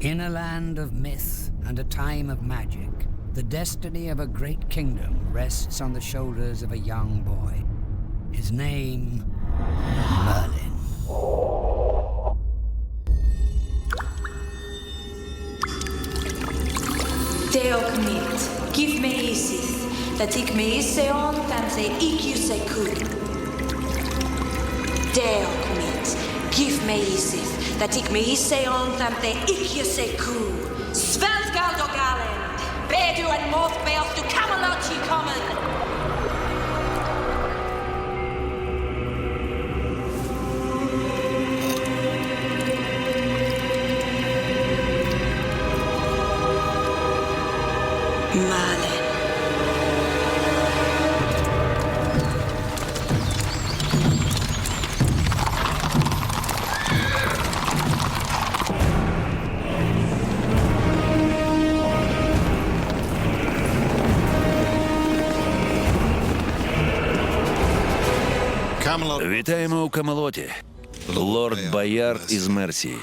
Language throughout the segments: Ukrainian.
In a land of myth and a time of magic, the destiny of a great kingdom rests on the shoulders of a young boy. His name, Merlin. Teokmit, give me isith, that ik me isse on tam se ikjuse ku. Teokmit, give that da tik meise on them ikje se ku. Svelt galen, bedu and mothbelt to Camelot ye common. Вітаємо у Камелоті. Лорд Боярд із Мерсії.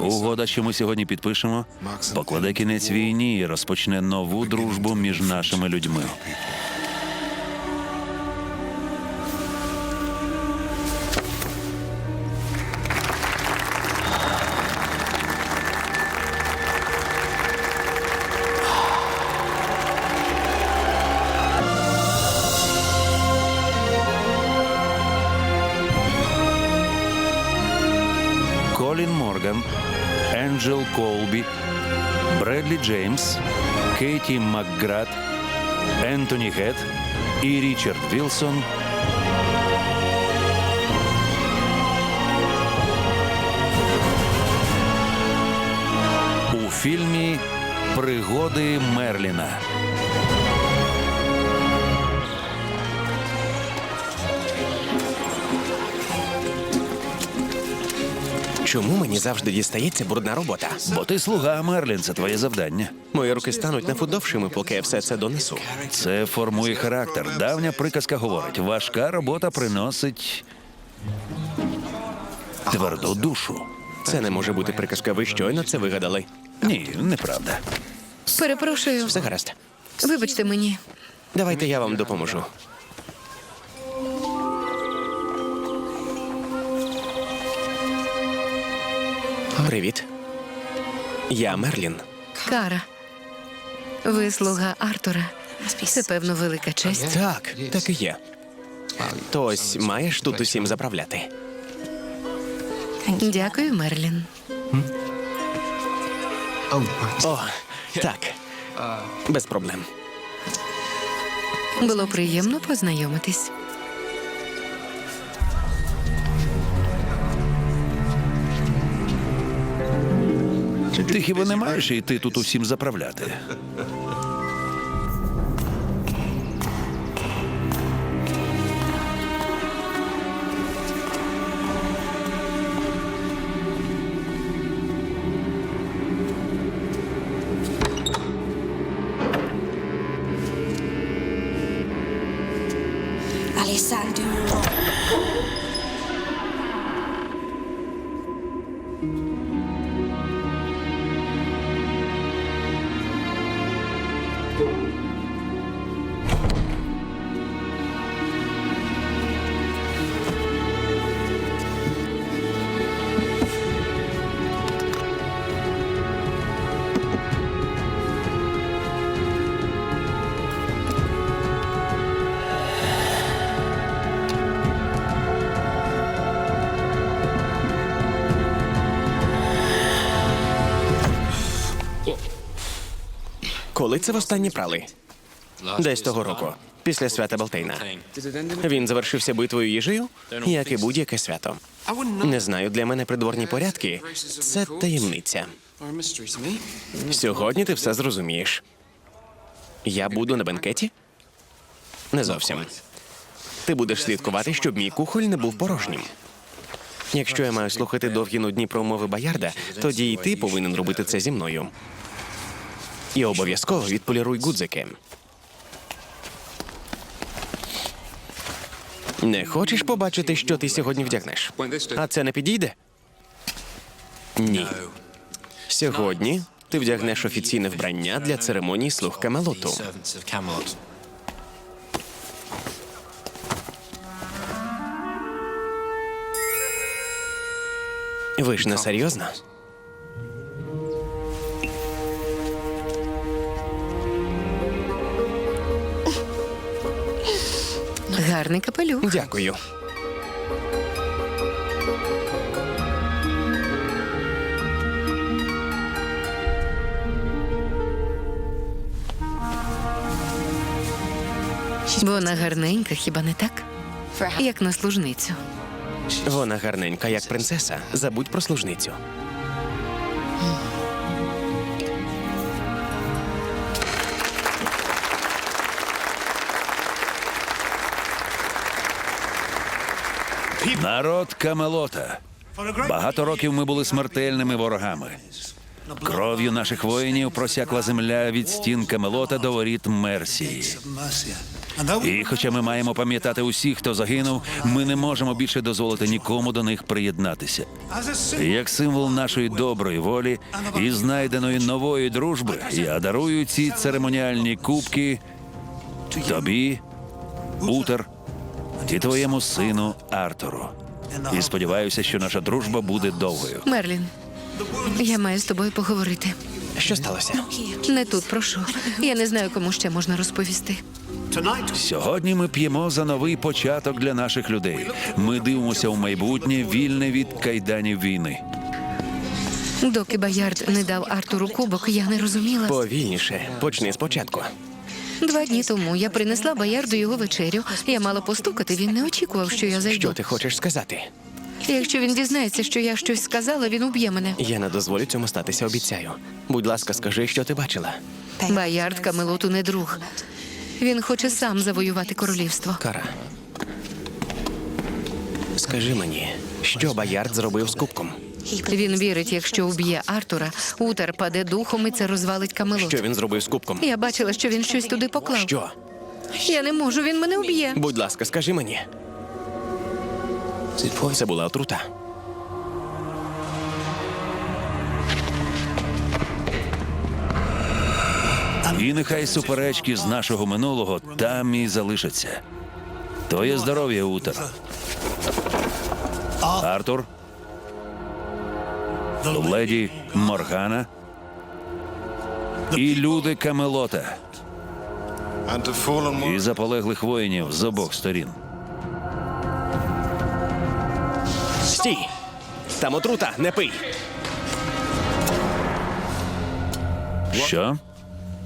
Угода, що ми сьогодні підпишемо, покладе кінець війні і розпочне нову дружбу між нашими людьми. Енджел Колбі, Бредлі Джеймс, Кейті Макград, Ентоні Гет і Річард Вілсон. У фільмі Пригоди Мерліна. Чому мені завжди дістається брудна робота? Бо ти слуга Мерлін, це твоє завдання. Мої руки стануть напудовшими, поки я все це донесу. Це формує характер. Давня приказка говорить: важка робота приносить тверду душу. Це не може бути приказка. Ви щойно це вигадали. Ні, неправда. Перепрошую, Все гаразд. вибачте мені. Давайте я вам допоможу. Привіт. Я Мерлін. Кара. Ви слуга Артура. Це певно велика честь. Так, так і є. То ось маєш тут усім заправляти. Дякую, Мерлін. О, так. Без проблем. Було приємно познайомитись. Ти хіба не маєш йти тут усім заправляти? Коли це востаннє прали? Десь того року, після свята Балтейна. Він завершився битвою їжею, як і будь-яке свято. Не знаю, для мене придворні порядки це таємниця. Сьогодні ти все зрозумієш. Я буду на бенкеті? Не зовсім. Ти будеш слідкувати, щоб мій кухоль не був порожнім. Якщо я маю слухати довгі нудні промови Боярда, тоді і ти повинен робити це зі мною. І обов'язково відполіруй гудзики. Не хочеш побачити, що ти сьогодні вдягнеш? А це не підійде? Ні. Сьогодні ти вдягнеш офіційне вбрання для церемонії слуг Камелоту. Ви ж не серйозно? Гарний капелюх. Дякую. Вона гарненька, хіба не так? Як на служницю. Вона гарненька, як принцеса. Забудь про служницю. Народ Камелота. Багато років ми були смертельними ворогами. Кров'ю наших воїнів просякла земля від стін Камелота до воріт Мерсії. І хоча ми маємо пам'ятати усіх, хто загинув, ми не можемо більше дозволити нікому до них приєднатися. Як символ нашої доброї волі і знайденої нової дружби, я дарую ці церемоніальні кубки тобі, Утер, і твоєму сину Артуру. І сподіваюся, що наша дружба буде довгою. Мерлін, я маю з тобою поговорити. Що сталося? Не тут, прошу. Я не знаю, кому ще можна розповісти. Сьогодні ми п'ємо за новий початок для наших людей. Ми дивимося у майбутнє, вільне від кайданів війни. Доки Боярд не дав Артуру кубок, я не розуміла. Повільніше. Почни спочатку. Два дні тому я принесла Боярду його вечерю. Я мала постукати, він не очікував, що я зайду. Що ти хочеш сказати? Якщо він дізнається, що я щось сказала, він уб'є мене. Я не дозволю цьому статися, обіцяю. Будь ласка, скажи, що ти бачила. Боярд Камелоту не друг. Він хоче сам завоювати королівство. Кара. Скажи мені, що Боярд зробив з кубком? Він вірить, якщо уб'є Артура, Утер паде духом і це розвалить Камелот. Що він зробив з кубком? Я бачила, що він щось туди поклав. Що? Я не можу, він мене уб'є. Будь ласка, скажи мені. Це була отрута. І нехай суперечки з нашого минулого там і залишаться. Твоє здоров'я, Утер. Артур. Леді Моргана. І люди Камелота. І заполеглих воїнів з обох сторін. Стій! Там отрута, не пий. Що?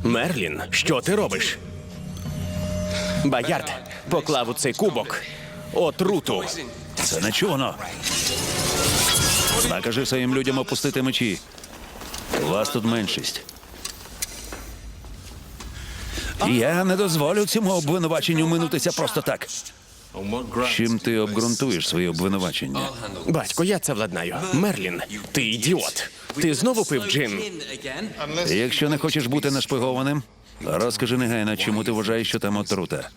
Мерлін, що ти робиш? Боярд поклав у цей кубок отруту. Це не чувано. Накажи своїм людям опустити мечі. Вас тут меншість. Я не дозволю цьому обвинуваченню минутися просто так. Чим ти обґрунтуєш свої обвинувачення? Батько, я це владнаю. Мерлін, ти ідіот. Ти знову пив джин. Якщо не хочеш бути нашпигованим, розкажи негайно, чому ти вважаєш, що там отрута.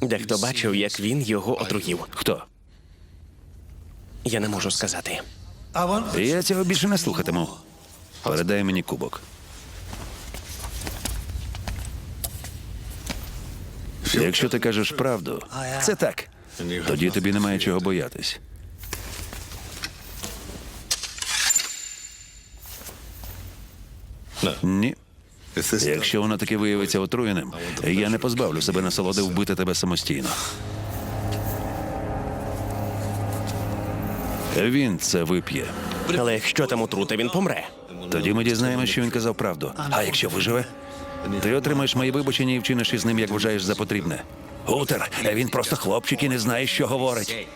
Дехто бачив, як він його отруїв. Хто? Я не можу сказати. Я цього більше не слухатиму. Передай мені кубок. Якщо ти кажеш правду, це так. Тоді тобі немає чого боятись. Ні. Якщо воно таки виявиться отруєним, я не позбавлю себе насолоди вбити тебе самостійно. Він це вип'є. Але якщо там отрута, він помре. Тоді ми дізнаємося, що він казав правду. А якщо виживе, ти отримаєш мої вибачення і вчиниш із ним, як вважаєш за потрібне. Утер, він просто хлопчик і не знає, що говорить.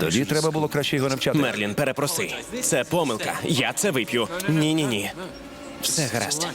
Тоді треба було краще його навчати. Мерлін, перепроси. Це помилка. Я це вип'ю. Ні, ні, ні. Все гаразд.